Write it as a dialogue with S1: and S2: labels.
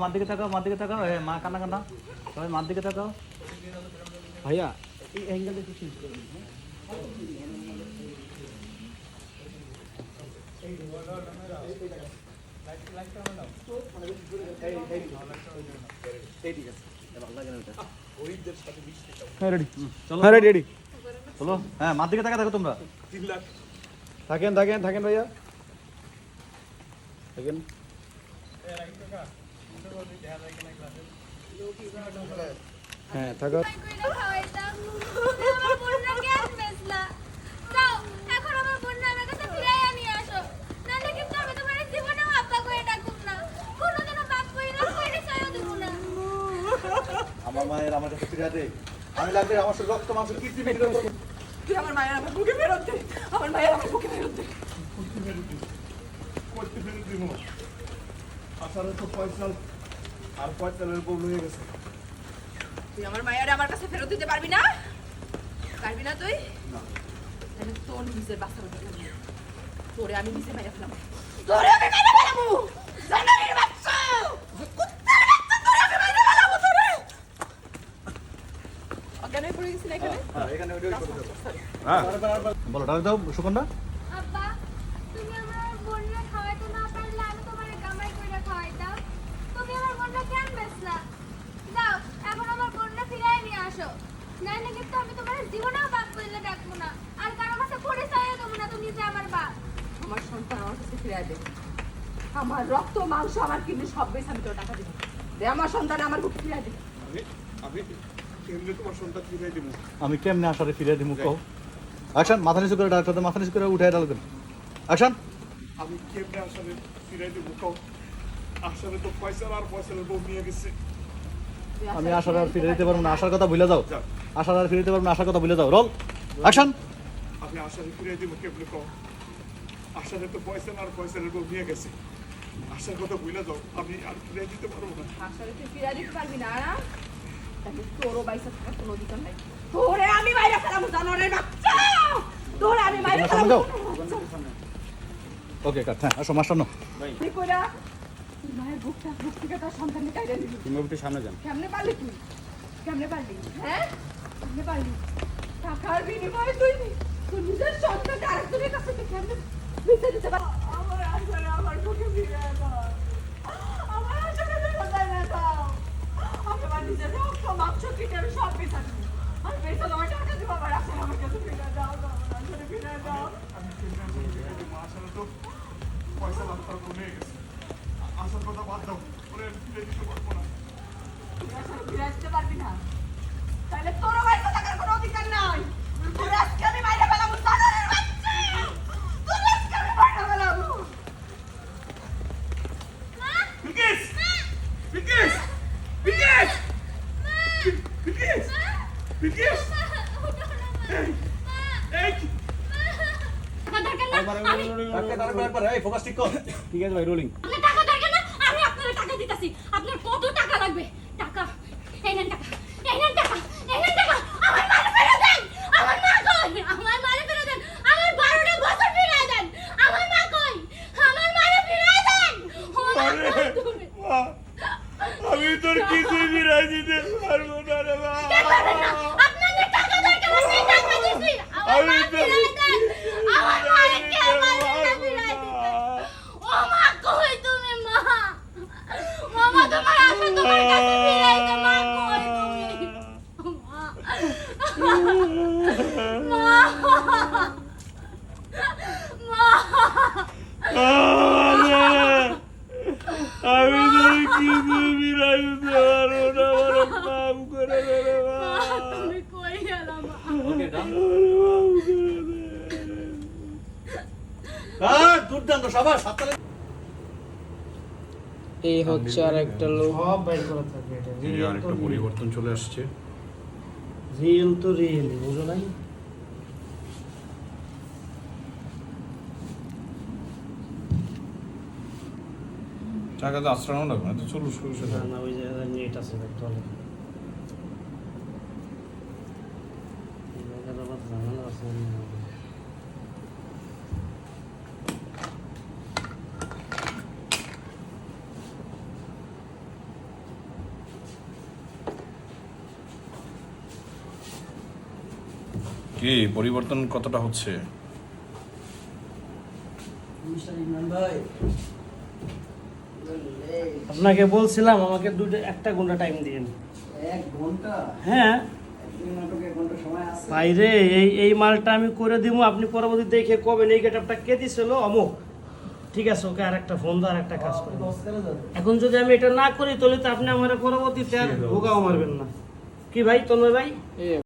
S1: মার দিকে তাকাও মার দিকে হ্যাঁ মা কান্না কান্না সবাই মার দিকে তাকাও ভাইয়া এই অ্যাঙ্গেলটা একটু চেঞ্জ করে রেডি চলো
S2: হ্যাঁ রেডি রেডি
S1: চলো হ্যাঁ মার দিকে তাকা দেখো তোমরা।
S2: থাকেন থাকেন থাকেন ভাইয়া। থাকেন। হ্যাঁ থাকো।
S3: আমার
S1: মায়ের আমার কাছে ফিরে দে। আমি লাগবে আমার সাথে রক্ত মাংস ফেলে
S4: তুই আমার মায়ের আমার বুকে ফেরত দে। আমার মায়ের আমার বুকে ফেরত দে।
S5: করতে ফেলে দিব। আসারে তো ফয়সাল আর ফয়সালের বউ হয়ে গেছে
S4: তুই আমার মায়ের আমার কাছে ফেরত দিতে পারবি না? পারবি না তুই? তাহলে তোর নিজের বাচ্চা হতে তোরে আমি নিজে মাইরা ফেলাম তোরে আমি মাইরা ফেলাবো! জানারির বাচ্চা! কুত্তার বাচ্চা তোরে আমি মাইরা ফেলাবো তোরে! অজ্ঞান হয়ে পড়ে এখানে?
S1: করে দাও। বলো ডাক দাও সুকন্যা
S3: আব্বা তুমি আমার বোনরা খাওয়াইতে না পারলে আমি তোমার কামাই করে খাওয়াইতাম তুমি আমার বোনরা কেন বেচলা যাও এখন আমার বোনরা ফিরাই নিয়ে আসো নাইলে কিন্তু আমি তোমার জীবনেও বাপ করলে ডাকবো না আর কারও কাছে পরিচয়ও দেবো না তুমি যে আমার বাপ
S4: আমার সন্তান কাছে ফিরে দে। আমার রক্ত মাংস আমার কিডনি সব বেশ আমি তোর টাকা দিব। দে আমার সন্তান আমার বুকে দে।
S5: আমি আমি কেমনে তোমার সন্তান ফিরে দিব?
S1: আমি কেমনে আসারে কও? অ্যাকশন মাথা নিচু করে ডাক্তার মাথা নিচু করে উঠে অ্যাকশন
S5: আমি কেমনে আসারে ফিরে দিব কও? আসারে তো ফয়সাল আর ফয়সালের বউ নিয়ে গেছে।
S1: আমি
S4: আশা
S1: আসার আর
S4: ফিরে
S1: দিতে পারব না আসার কথা ভুলে যাও।
S5: যাও।
S1: আসার আর ফিরে দিতে পারব না আসার কথা ভুলে যাও। রোল। অ্যাকশন
S5: আমি আসারে ফিরে দিব কেমনে কও? আসারে তো ফয়সাল আর ফয়সালের বউ নিয়ে গেছে। আসার কথা ভুলে যাও আমি আর ফিরে দিতে পারব না।
S4: আসলে তুই ফিরে দিতে পারবি না? তাহলে তোরও বাইসা থাকার কোনো অধিকার নাই। তোরে আমি মাইরা ফেলাবো জানোয়ারের বাচ্চা! তোরে আমি মাইরা
S1: সামনে
S4: ফেলাবো
S1: ওকে কাট হ্যাঁ আসো মাস্টার নো
S4: তুই কইরা তুই মায়ের বুকটা বুক থেকে তার সন্তানকে কাইরা দিবি।
S2: তুমি একটু সামনে যান
S4: কেমনে পারলি তুই? কেমনে পারলি? হ্যাঁ? কেমনে পারলি? টাকার বিনিময়ে তুই তুই নিজের সন্তানকে আরেকজনের কাছে তুই কেমনে আর
S5: তার বউ গেছে আসার কথা বাদ দাও ওরে ফিরে দিতে পারব না
S4: ফিরে আসতে পারবি না তাহলে তোর বাইরে থাকার কোনো অধিকার নাই তোর আজকে আমি মাইরে ফেলাবো জানারের বাচ্চা তোর আজকে আমি মাইরে ফেলাবো
S5: বিকেশ বিকেশ বিকেশ বিকেশ বিকেশ! এই!
S1: এই! ফোকাস ঠিক কর।
S2: ঠিক আছে ভাই রোলিং
S3: টাকা দরকার না আমি আপনার টাকা দিতেছি। আপনার কত টাকা লাগবে টাকা এই নেন টাকা এই নেন টাকা এই নেন টাকা আমার মাল ফেরত দেন আমার মা কই আমার মাল ফেরত দেন আমার বারোটা বছর ফিরিয়ে দেন আমার মা কই আমার মাল ফিরিয়ে দেন ও মা কই তুমি?
S5: মা, আমি তোর কিছু বিরাই দিতে পারব না রে মা
S3: পারবেন না। আপনাদের টাকা দরকার আছে টাকা দিছি আমার
S5: আমি
S3: মা
S5: তো
S3: ফিরিয়ে দেন আমার মাকে আমার ফিরিয়ে দিন ও মা কই তুমি মা মামা তোমার আশা তোমার কাছে ফিরাই দে মা কই তুমি মা মা
S5: আমি কিছু দিতে পারব না আমার মাফ করে
S1: হ্যাঁ দুর্দান্ত সাবাস হাততালি
S6: এই হচ্ছে আর একটা লোক
S2: সব বাইর করা থাকবে এটা। রিয়েল
S5: আরেকটা পরিবর্তন চলে আসছে।
S2: রিয়েল তো রিয়েল বুঝো নাই?
S5: টাকা তো আশ্রয় লাগবে না তো চলো শুরু
S2: না না ওই যে নেট আছে দেখতে হলে এই জায়গাটা আবার ঝামেলা আছে
S7: কি পরিবর্তন কতটা হচ্ছে?
S2: আপনাকে বলছিলাম আমাকে দুটো একটা ঘণ্টা টাইম দিন
S1: এক ঘণ্টা
S2: হ্যাঁ বাইরে এই এই মালটা আমি করে দিব আপনি পরবর্তী দেখে কবেন এই গেটআপটা কে দিছিল? অমুক। ঠিক আছে ওকে আর একটা ফোন দাও আর একটা কাজ করে। এখন যদি আমি এটা না করি তাহলে তো আপনি আমার পরবর্তীতে আর ভোগাও মারবেন না। কি ভাই তন্ময় ভাই?
S6: এই